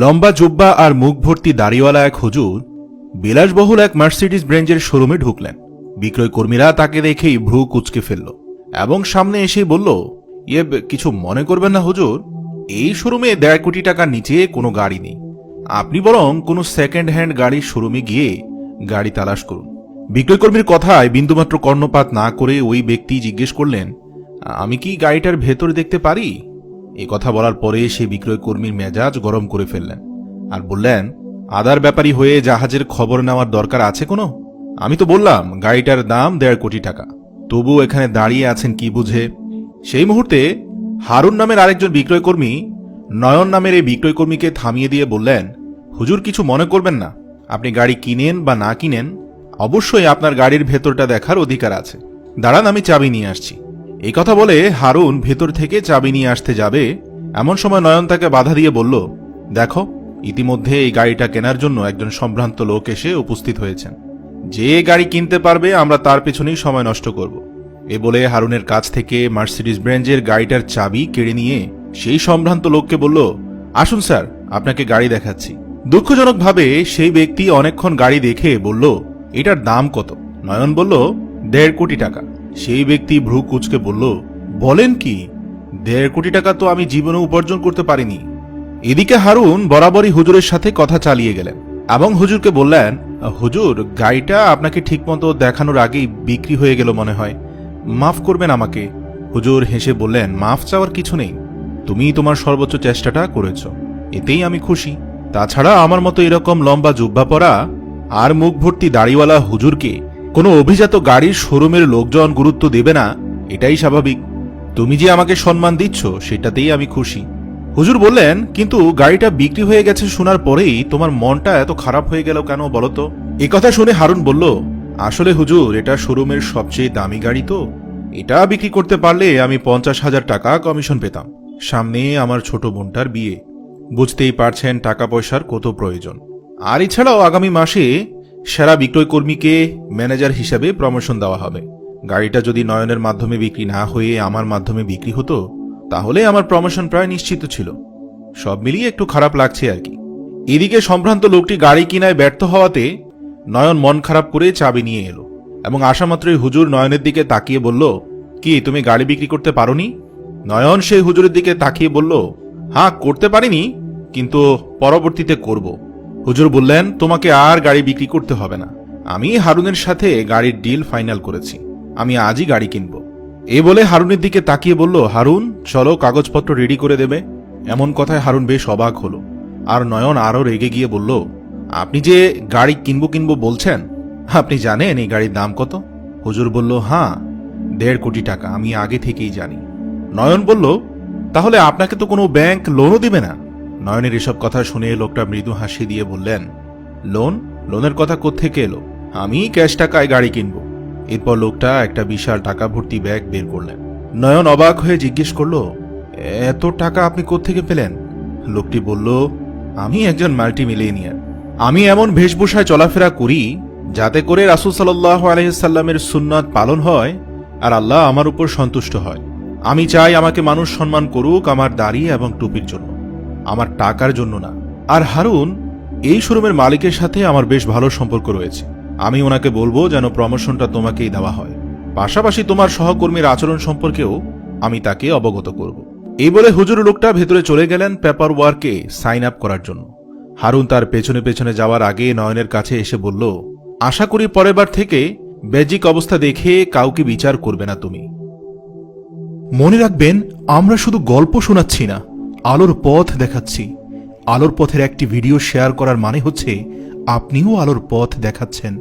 লম্বা জুব্বা আর মুখ ভর্তি দাড়িওয়ালা এক হুজুর বিলাসবহুল এক মার্সিডিস ব্রেঞ্জের শোরুমে ঢুকলেন। বিক্রয় কর্মীরা তাকে দেখেই ভ্রু কুচকে ফেলল এবং সামনে এসেই বলল ইয়ে কিছু মনে করবেন না হুজুর, এই শোরুমে দেড় কোটি টাকার নিচে কোনো গাড়ি নেই। আপনি বরং কোনো সেকেন্ড হ্যান্ড গাড়ির শোরুমে গিয়ে গাড়ি তালাশ করুন। বিক্রয় কর্মীর কথায় বিন্দুমাত্র কর্ণপাত না করে ওই ব্যক্তি জিজ্ঞেস করলেন, আমি কি গাড়িটার ভেতর দেখতে পারি? এ কথা বলার পরে সে বিক্রয় কর্মীর মেজাজ গরম করে ফেললেন আর বললেন, আদার ব্যাপারী হয়ে জাহাজের খবর নেওয়ার দরকার আছে কোনো? আমি তো বললাম, গাড়িটার দাম দেড় কোটি টাকা। তবু এখানে দাঁড়িয়ে আছেন কি বুঝে? সেই মুহূর্তে হারুন নামের আরেকজন বিক্রয় কর্মী নয়ন নামের এই বিক্রয় কর্মীকে থামিয়ে দিয়ে বললেন, হুজুর, কিছু মনে করবেন না। আপনি গাড়ি কিনেন বা না কিনেন, অবশ্যই আপনার গাড়ির ভেতরটা দেখার অধিকার আছে। দাঁড়ান, আমি চাবি নিয়ে আসছি। এই কথা বলে হারুন ভেতর থেকে চাবি নিয়ে আসতে যাবে। এমন সময় নয়ন তাকে বাধা দিয়ে বলল, দেখো, ইতিমধ্যে এই গাড়িটা কেনার জন্য একজন সম্ভ্রান্ত লোক এসে উপস্থিত হয়েছেন। যে গাড়ি কিনতে পারবে, আমরা তার পেছনেই সময় নষ্ট করব। এ বলে হারুনের কাছ থেকে মার্সিডিস ব্র্যান্ডের গাড়িটার চাবি কেড়ে নিয়ে সেই সম্ভ্রান্ত লোককে বলল, আসুন স্যার, আপনাকে গাড়ি দেখাচ্ছি। দুঃখজনকভাবে সেই ব্যক্তি অনেকক্ষণ গাড়ি দেখে বলল, এটার দাম কত? নয়ন বলল, দেড় কোটি টাকা। সেই ব্যক্তি ভ্রু কুচকে বলল, বলেন কি, দেড় কোটি টাকা তো আমি জীবনে উপার্জন করতে পারিনি। এদিকে হারুন বরাবরই হুজুরের সাথে কথা চালিয়ে গেলেন এবং হুজুরকে বললেন, হুজুর, গাড়িটা আপনাকে ঠিকমতো দেখানোর আগেই বিক্রি হয়ে গেল মনে হয়। মাফ করবেন আমাকে। হুজুর হেসে বললেন, মাফ চাওয়ার কিছু নেই। তুমি তোমার সর্বোচ্চ চেষ্টাটা করেছ। এতেই আমি খুশি। তাছাড়া আমার মতো এরকম লম্বা জুব্বা পরা আর মুখ ভর্তি দাড়িওয়ালা হুজুরকে কোনো অভিজাত গাড়ির শোরুমের লোকজন গুরুত্ব দেবে না, এটাই স্বাভাবিক। তুমি যে আমাকে সম্মান দিচ্ছ, সেটাতেই আমি খুশি। হুজুর বললেন, কিন্তু গাড়িটা বিক্রি হয়ে গেছে শোনার পরেই তোমার মনটা এত খারাপ হয়ে গেল কেন বলো তো? এ কথা শুনে হারুন বলল, আসলে হুজুর, এটা শোরুমের সবচেয়ে দামি গাড়ি তো। এটা বিক্রি করতে পারলে আমি পঞ্চাশ হাজার টাকা কমিশন পেতাম। সামনে আমার ছোট বোনটার বিয়ে। বুঝতেই পারছেন টাকা পয়সার কত প্রয়োজন। আর এছাড়াও আগামী মাসে সেরা বিক্রয় কর্মীকে ম্যানেজার হিসাবে প্রমোশন দেওয়া হবে। গাড়িটা যদি নয়নের মাধ্যমে বিক্রি না হয়ে আমার মাধ্যমে বিক্রি হতো, তাহলে আমার প্রমোশন প্রায় নিশ্চিত ছিল। সব মিলিয়ে একটু খারাপ লাগছে আর কি। এদিকে সম্ভ্রান্ত লোকটি গাড়ি কিনায় ব্যর্থ হওয়াতে নয়ন মন খারাপ করে চাবি নিয়ে এলো এবং আসামাত্রই হুজুর নয়নের দিকে তাকিয়ে বলল, কি, তুমি গাড়ি বিক্রি করতে পারোনি? নয়ন সেই হুজুরের দিকে তাকিয়ে বলল হ্যাঁ করতে পারিনি, কিন্তু পরবর্তীতে করব। হুজুর বললেন, তোমাকে আর গাড়ি বিক্রি করতে হবে না। আমি হারুনের সাথে গাড়ির ডিল ফাইনাল করেছি। আমি আজই গাড়ি কিনব। এ বলে হারুনের দিকে তাকিয়ে বলল, হারুন, চলো কাগজপত্র রেডি করে দেবে। এমন কথায় হারুন বেশ অবাক হলো। আর নয়ন আরও রেগে গিয়ে বলল, আপনি যে গাড়ি কিনবো কিনবো বলছেন, আপনি জানেন এই গাড়ির দাম কত? হুজুর বলল হ্যাঁ দেড় কোটি টাকা। আমি আগে থেকেই জানি। নয়ন বলল, তাহলে আপনাকে তো কোনো ব্যাংক লোনও দিবে না? নয়নের এসব কথা শুনে লোকটা মৃদু হাসি দিয়ে বললেন, লোন? লোনের কথা কোত্থেকে এলো? আমি ক্যাশ টাকায় গাড়ি কিনবো। এরপর লোকটা একটা বিশাল টাকা ভর্তি ব্যাগ বের করলেন। নয়ন অবাক হয়ে জিজ্ঞেস করল, এত টাকা আপনি কোত্থেকে পেলেন? লোকটি বলল, আমি একজন মাল্টি মিলেনিয়ার আমি এমন বেশভূষায় চলাফেরা করি যাতে করে রাসুল সাল্লাহ আলহিসাল্লামের সুন্নাত পালন হয় আর আল্লাহ আমার উপর সন্তুষ্ট হয়। আমি চাই আমাকে মানুষ সম্মান করুক আমার দাড়ি এবং টুপির জন্য। আমার টাকার জন্য না। আর হারুন, এই শোরুমের মালিকের সাথে আমার বেশ ভালো সম্পর্ক রয়েছে। আমি ওনাকে বলব যেন প্রমোশনটা তোমাকেই দেওয়া হয়। পাশাপাশি তোমার সহকর্মীর আচরণ সম্পর্কেও আমি তাকে অবগত করব। এই বলে হুজুর লোকটা ভেতরে চলে গেলেন পেপার ওয়ার্কে সাইন আপ করার জন্য। হারুন তার পেছনে পেছনে যাওয়ার আগে নয়নের কাছে এসে বলল, আশা করি পরের বার থেকে বেজিক অবস্থা দেখে কাউকে বিচার করবে না তুমি। মনে রাখবেন, আমরা শুধু গল্প শোনাচ্ছি না। আলোর পথ দেখাচ্ছি। আলোর পথের একটি ভিডিও শেয়ার করার মানে হচ্ছে আপনিও আলোর পথ দেখাচ্ছেন।